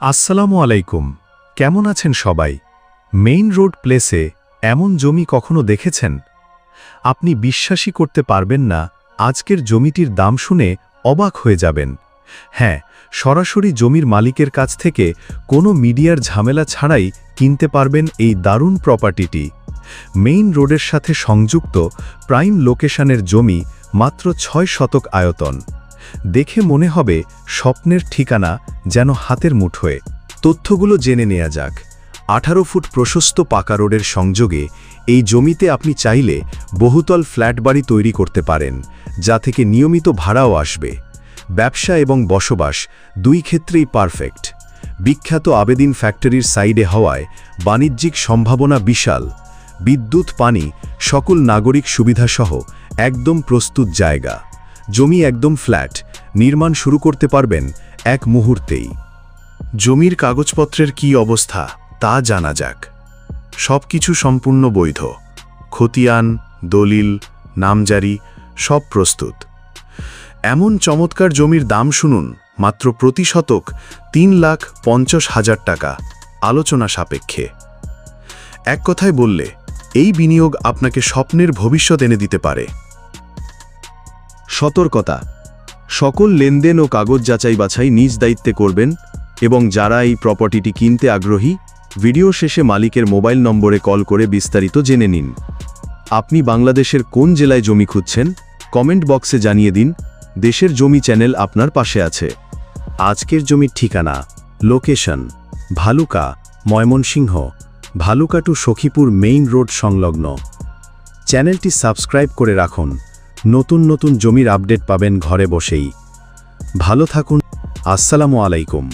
আসসালামু আলাইকুম। কেমন আছেন সবাই? মেইন রোড প্লেসে এমন জমি কখনো দেখেছেন? আপনি বিশ্বাসই করতে পারবেন না, আজকের জমিটির দাম শুনে অবাক হয়ে যাবেন। হ্যাঁ সরাসরি জমির মালিকের কাছ থেকে কোনো মিডিয়ার ঝামেলা ছাড়াই কিনতে পারবেন এই দারুণ প্রপার্টিটি। মেইন রোডের সাথে সংযুক্ত প্রাইম লোকেশনের জমি মাত্র ছয় শতক আয়তন। দেখে মনে হবে স্বপ্নের ঠিকানা যেন হাতের মুঠোয় তথ্যগুলো জেনে নেওয়া যাক। আঠারো ফুট প্রশস্ত পাকা রোডের সংযোগে এই জমিতে আপনি চাইলে বহুতল ফ্ল্যাট বাড়ি তৈরি করতে পারেন, যা থেকে নিয়মিত ভাড়াও আসবে। ব্যবসা এবং বসবাস দুই ক্ষেত্রেই পারফেক্ট। বিখ্যাত আবেদিন ফ্যাক্টরির সাইডে হওয়ায় বাণিজ্যিক সম্ভাবনা বিশাল। বিদ্যুৎ, পানি, সকল নাগরিক সুবিধাসহ একদম প্রস্তুত জায়গা। জমি একদম ফ্ল্যাট, নির্মাণ শুরু করতে পারবেন এক মুহূর্তেই। জমির কাগজপত্রের কি অবস্থা, তা জানা যাক। সব কিছু সম্পূর্ণ বৈধ। খতিয়ান, দলিল, নামজারি, সব প্রস্তুত। এমন চমৎকার জমির দাম শুনুন, মাত্র প্রতি শতক তিন লাখ পঞ্চাশ হাজার টাকা, আলোচনা সাপেক্ষে। এক কথায় বললে, এই বিনিয়োগ আপনাকে স্বপ্নের ভবিষ্যৎ এনে দিতে পারে। সতর্কতা। সকল লেনদেন ও কাগজ যাচাই বাছাই নিজ দায়িত্বে করবেন এবং যারা এই প্রপার্টিটি কিনতে আগ্রহী, ভিডিও শেষে মালিকের মোবাইল নম্বরে কল করে বিস্তারিত জেনে নিন। আপনি বাংলাদেশের কোন জেলায় জমি খুঁজছেন? কমেন্ট বক্সে জানিয়ে দিন, দেশের জমি চ্যানেল আপনার পাশে আছে। আজকের জমির ঠিকানা, location, Bhaluka, Mymensingh, Bhaluka to Sakhipur main road সংলগ্ন। চ্যানেলটি সাবস্ক্রাইব করে রাখুন। নতুন নতুন জমির আপডেট পাবেন ঘরে বসেই। ভালো থাকুন। আসসালামু আলাইকুম।